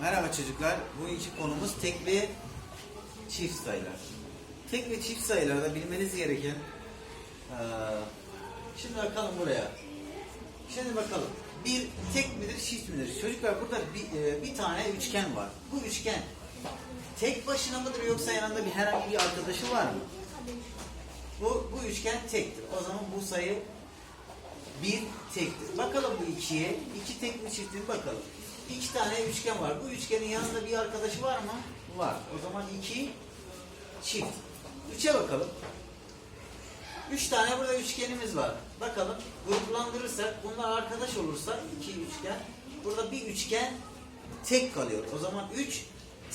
Merhaba çocuklar. Bu iki konumuz tek ve çift sayılar. Tek ve çift sayılarda bilmeniz gereken eee, şimdi bakalım buraya. Şimdi bakalım. Bir tek midir, çift midir? Çocuklar burada bir, eee, bir tane üçgen var. Bu üçgen tek başına mıdır yoksa yanında bir herhangi bir arkadaşı var mı? Bu, bu üçgen tektir. O zaman bu sayı bir tektir. Bakalım bu ikiye. İki tek mi çift mi bakalım. İki tane üçgen var. Bu üçgenin yanında bir arkadaşı var mı? Var. O zaman iki çift. Üçe bakalım. Üç tane burada üçgenimiz var. Bakalım gruplandırırsak bunlar arkadaş olursa iki üçgen. Burada bir üçgen tek kalıyor. O zaman üç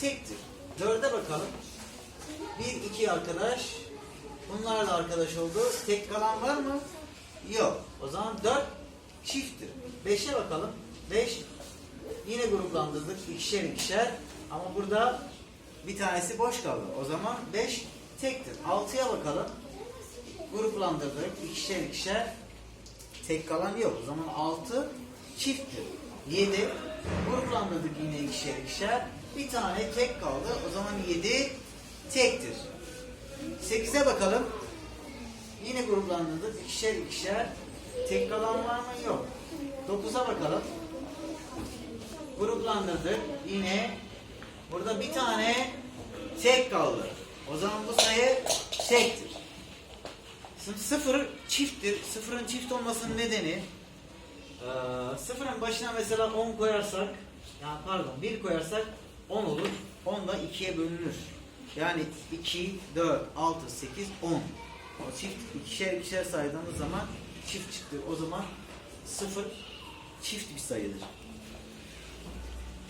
tektir. Dörde bakalım. Bir iki arkadaş. Bunlar da arkadaş oldu. Tek kalan var mı? Yok. O zaman 4 çifttir. 5'e bakalım. 5 yine gruplandırdık. ikişer ikişer. Ama burada bir tanesi boş kaldı. O zaman 5 tektir. 6'ya bakalım. Gruplandırdık. ikişer ikişer. Tek kalan yok. O zaman 6 çifttir. 7 gruplandırdık yine ikişer ikişer. Bir tane tek kaldı. O zaman 7 tektir. 8'e bakalım. Yine gruplandırdık. ikişer ikişer. Tek kalan var mı? Yok. 9'a bakalım. Gruplandırdık. Yine burada bir tane tek kaldı. O zaman bu sayı tektir. Şimdi sıfır çifttir. Sıfırın çift olmasının nedeni eee, sıfırın başına mesela 10 koyarsak ya pardon 1 koyarsak 10 olur. 10 da 2'ye bölünür. Yani 2, 4, 6, 8, 10. O çift ikişer ikişer saydığımız zaman çift çıktı. O zaman sıfır çift bir sayıdır.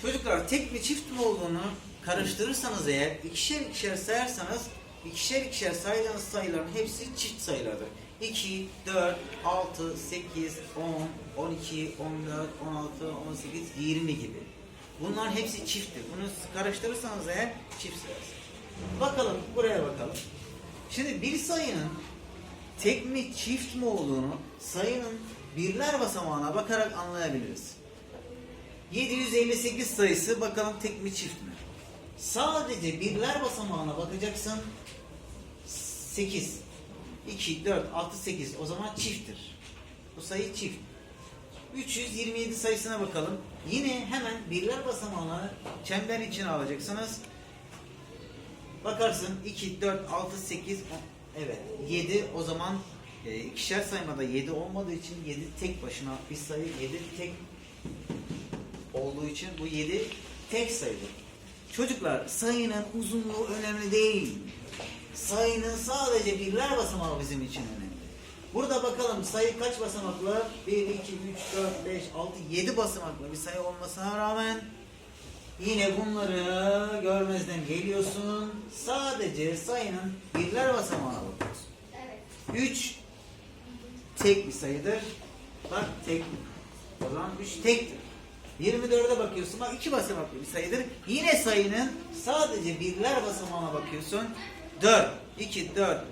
Çocuklar tek mi çift mi olduğunu karıştırırsanız eğer ikişer ikişer sayarsanız ikişer ikişer saydığınız sayıların hepsi çift sayılardır. 2, 4, 6, 8, 10, 12, 14, 16, 18, 20 gibi. Bunların hepsi çifttir. Bunu karıştırırsanız eğer çift sayarsınız. Bakalım buraya bakalım. Şimdi bir sayının tek mi çift mi olduğunu sayının birler basamağına bakarak anlayabiliriz. 758 sayısı bakalım tek mi çift mi? Sadece birler basamağına bakacaksın. 8. 2, 4, 6, 8. O zaman çifttir. Bu sayı çift. 327 sayısına bakalım. Yine hemen birler basamağına çember içine alacaksınız. Bakarsın 2, 4, 6, 8, 10. Evet 7 o zaman e, ikişer saymada 7 olmadığı için 7 tek başına bir sayı 7 tek olduğu için bu 7 tek sayıdır. Çocuklar sayının uzunluğu önemli değil. Sayının sadece birler basamağı bizim için önemli. Burada bakalım sayı kaç basamaklı? 1, 2, 3, 4, 5, 6, 7 basamaklı bir sayı olmasına rağmen yine bunları görmezden geliyorsun. Sadece sayının birler basamağına bakıyorsun. Evet. 3 tek bir sayıdır. Bak tek. O zaman 3 tektir. 24'e bakıyorsun. Bak iki basamaklı bir sayıdır. Yine sayının sadece birler basamağına bakıyorsun. 4. 2, 4.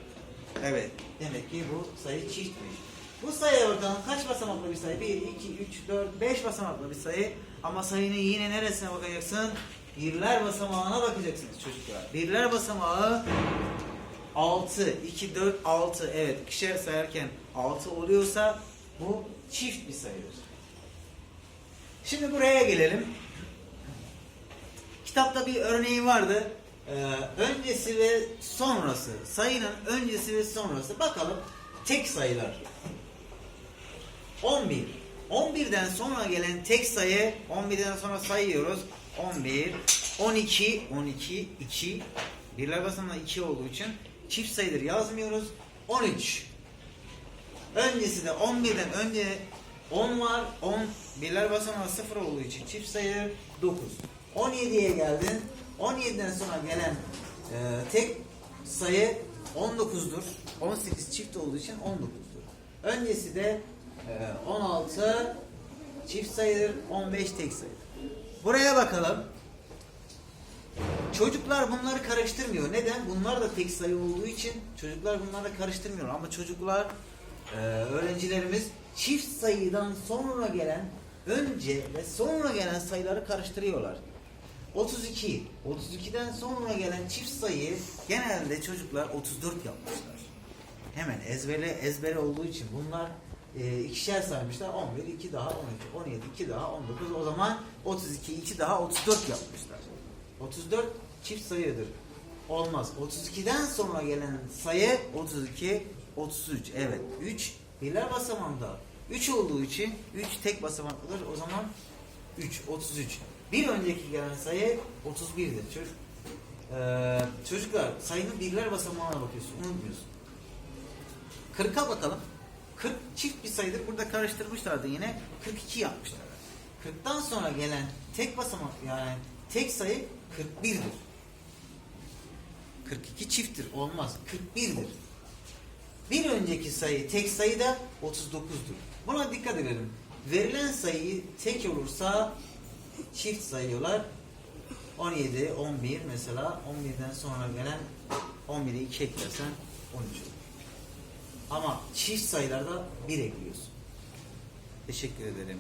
Evet. Demek ki bu sayı çiftmiş. Bu sayıya bakalım kaç basamaklı bir sayı? 1, 2, 3, 4, 5 basamaklı bir sayı. Ama sayının yine neresine bakacaksın? Birler basamağına bakacaksınız çocuklar. Birler basamağı 6, 2, 4, 6. Evet ikişer sayarken 6 oluyorsa bu çift bir sayıdır. Şimdi buraya gelelim. Kitapta bir örneği vardı. Ee, öncesi ve sonrası. Sayının öncesi ve sonrası. Bakalım tek sayılar. 11. 11'den sonra gelen tek sayı 11'den sonra sayıyoruz. 11, 12, 12, 2. Birler basamağında 2 olduğu için çift sayıdır yazmıyoruz. 13. Öncesi de 11'den önce 10 var. 10 birler basamağı 0 olduğu için çift sayı 9. 17'ye geldin. 17'den sonra gelen e, tek sayı 19'dur. 18 çift olduğu için 19'dur. Öncesi de e, 16 çift sayıdır. 15 tek sayıdır. Buraya bakalım. Çocuklar bunları karıştırmıyor. Neden? Bunlar da tek sayı olduğu için çocuklar bunları karıştırmıyor. Ama çocuklar, e, öğrencilerimiz çift sayıdan sonra gelen, önce ve sonra gelen sayıları karıştırıyorlar. 32. 32'den sonra gelen çift sayı genelde çocuklar 34 yapmışlar. Hemen ezbere ezbere olduğu için bunlar e, ikişer saymışlar. 11, 2 daha 12, 17, 2 daha 19. O zaman 32, 2 daha 34 yapmışlar. 34 çift sayıdır. Olmaz. 32'den sonra gelen sayı 32, 33. Evet. 3 birler basamağında 3 olduğu için 3 tek basamaklıdır. O zaman 3, 33. Bir önceki gelen sayı 31'dir. Çocuk, Ee, çocuklar sayının birler basamağına bakıyorsun. Unutmuyorsun. 40'a bakalım. 40 çift bir sayıdır. Burada karıştırmışlardı yine. 42 yapmışlar. 40'tan sonra gelen tek basamak yani tek sayı 41'dir. 42 çifttir. Olmaz. 41'dir. Bir önceki sayı tek sayı da 39'dur. Buna dikkat edelim. Verilen sayı tek olursa çift sayıyorlar. 17, 11 mesela 11'den sonra gelen 11'i 2 eklersen 13 olur. Ama çift sayılarda 1 ekliyorsun. Teşekkür ederim.